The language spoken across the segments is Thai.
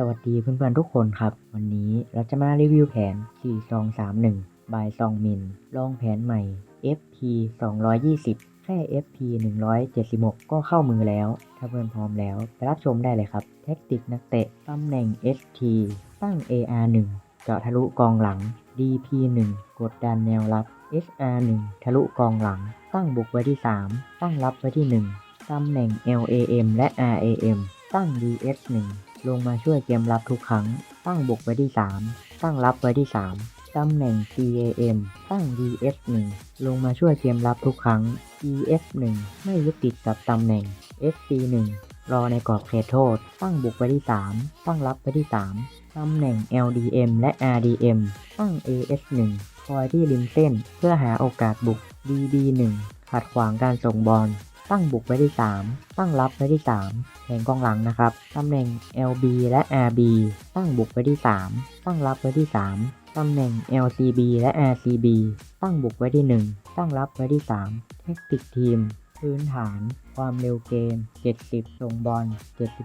สวัสดีเพื่อนๆทุกคนครับ วันนี้เราจะมารีวิวแผน 4231 บายซองมินลองแผนใหม่ FP 220 แค่ FP 176 ก็เข้ามือแล้ว ถ้าเพื่อนพร้อมแล้ว ไปรับชมได้เลยครับ แท็กติกนักเตะตำแหน่ง ST ตั้ง AR 1 เจาะทะลุกองหลัง DP 1 กดดันแนวรับ SR 1 ทะลุกองหลัง ตั้งบุกไว้ที่ 3 ตั้งรับไว้ที่ 1 ตำแหน่ง LAM และ RAM ตั้ง DS 1 ลงมาช่วยเกมรับทุกครั้ง ตั้งบุกไว้ที่ 3 ตั้งรับไว้ที่ 3 ตำแหน่ง CAM ตั้ง DS 1 ลงมาช่วยเกมรับทุกครั้ง EF 1 ไม่ยึดติดกับตำแหน่ง SC 1 รอในกรอบเขตโทษ ตั้งบุกไว้ที่ 3 ตั้งรับไว้ที่ 3 ตำแหน่ง LDM และ RDM ตั้ง AS 1 คอยที่ริมเส้นเพื่อหาโอกาสบุก DD 1ขัดขวางการส่งบอล ตั้งบุกไว้ที่ 3 ตั้งรับไว้ที่3แผงกองหลังนะครับ ตำแหน่ง LB และ RB ตั้งบุกไว้ที่ 3 ตั้งรับไว้ที่ 3 ตำแหน่ง LCB และ RCB ตั้งบุกไว้ที่ 1 ตั้งรับไว้ที่3แท็กติกทีม พื้นฐาน ความเร็วเกม 70 ส่งบอล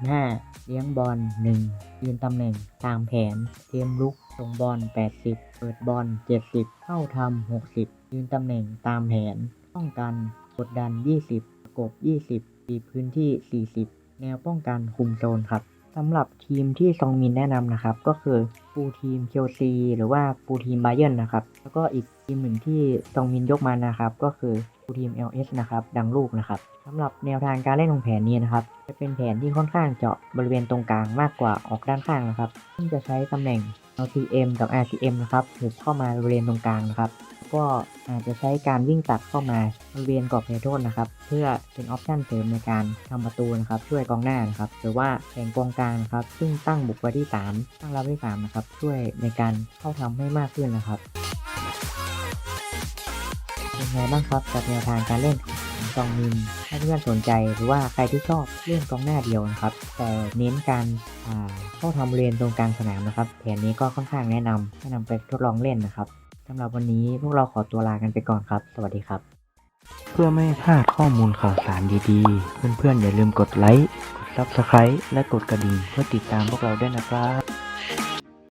75 เลี้ยงบอล 1 ยืนตำแหน่ง ตามแผน เกมลุก ส่งบอล 80 เปิดบอล 70 เข้าทำ 60 ยืนตำแหน่งตามแผน ป้องกัน กดดัน 20 กบ 20ปีพื้นที่ 40 แนวป้องกันคุมโซนครับสำหรับทีมที่ซองมินแนะนำนะครับ ก็คือฟูทีมเชลซีหรือว่าฟูทีมไบเยร์นนะครับ แล้วก็อีกทีมหนึ่งที่ซองมินยกมานะครับ ก็คือฟูทีม LS นะครับ ดังลูกนะครับสำหรับแนวทางการเล่นของแผนนี้นะครับ จะเป็นแผนที่ค่อนข้างเจาะบริเวณตรงกลางมากกว่าออกด้านข้างนะครับซึ่งจะใช้ตำแหน่ง LCM กับ RCM นะครับหุบเข้ามาบริเวณตรงกลางนะครับ ก็อาจจะใช้การวิ่งตัดเข้ามาบริเวณกรอบเขตโทษนะครับ เพื่อเป็นออปชันเสริมในการทำประตูนะครับ ช่วยกองหน้านะครับ หรือว่าแข่งกองกลางนะครับ ซึ่งตั้งบุกไว้ที่ 3 ตั้งรับไว้3นะครับ ช่วยในการเข้าทำให้มากขึ้นนะครับเป็นไงบ้างครับกับแนวทางการเล่นของซองมินถ้าเพื่อนสนใจหรือว่าใครที่ชอบเล่นกองหน้าเดียวนะครับ แต่เน้นการเข้าทำบริเวณตรงกลางสนามนะครับแผนนี้ก็ค่อนข้างแนะนำให้นำไปทดลองเล่นนะครับำหรับวันนี้พวกเราขอตัวลากันไปก่อนครับ สวัสดีครับ เพื่อไม่ให้พลาดข้อมูลข่าวสารดีๆ เพื่อนๆอย่าลืมกดไลค์ กด Subscribe และกดกระดิ่งเพื่อติดตามพวกเราด้วยนะครับ